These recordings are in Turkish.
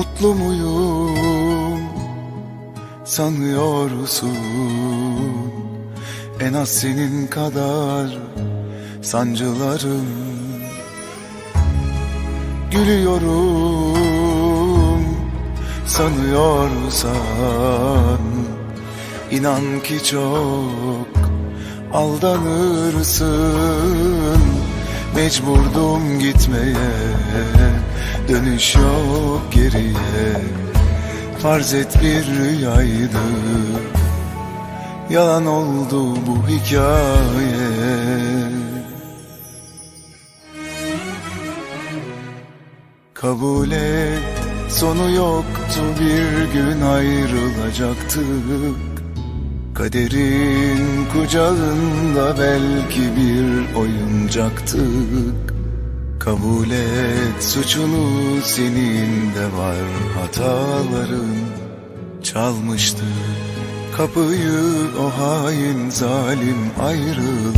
Mutlu muyum? Sanıyorsun. En az senin kadar sancılarım. Gülüyorum. Sanıyorsan. İnan ki çok aldanırsın. Mecburdum gitmeye. Dönüş yok geriye Farz et bir rüyaydı. Yalan oldu bu hikaye. Kabul et sonu yoktu bir gün ayrılacaktık. Kaderin kucağında belki bir oyuncaktık Kabul et suçunu senin de var hataların. Çalmıştı kapıyı o hain zalim ayrılık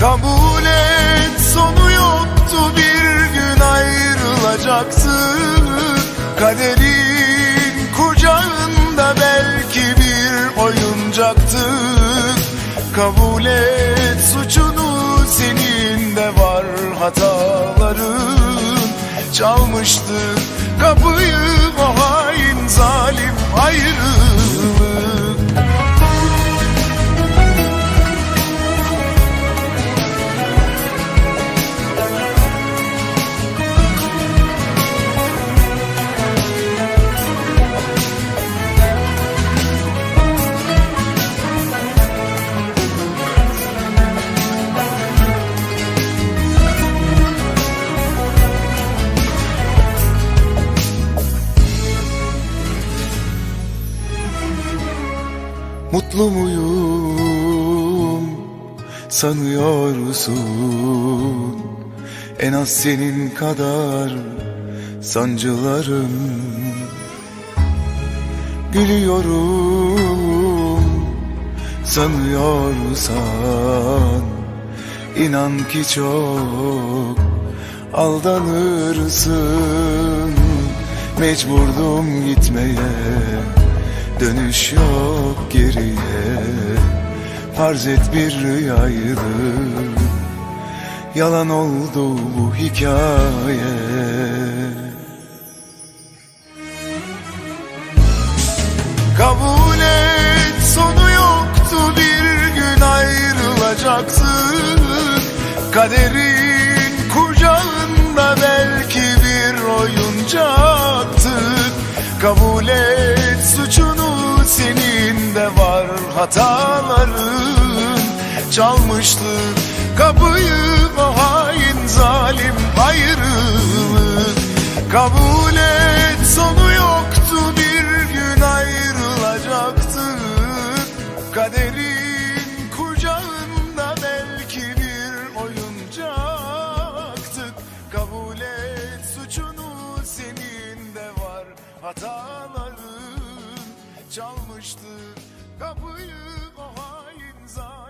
Kabul et sonu yoktu bir gün ayrılacaktık Kaderin kucağında belki bir oyuncaktık Kabul et suçunu senin de var hataların Çalmıştı kapıyı Mutlu muyum? Sanıyorsun En az senin kadar sancılarım. Gülüyorum. Sanıyorsan İnan ki çok aldanırsın. Mecburdum gitmeye Dönüş yok geriye. Farz et bir rüyaydı. Yalan oldu bu hikaye. Kabul et sonu yoktu bir gün ayrılacaktık Kaderin kucağında belki bir oyuncaktık Kabul et hataların Çalmıştı kapıyı o hain zalim ayrılık Kabul et. Sonu yoktu bir gün ayrılacaktık Kaderin kucağında belki bir oyuncaktık Kabul et suçunu senin de var. Hataların Çalmıştı kapıyı o hain zalim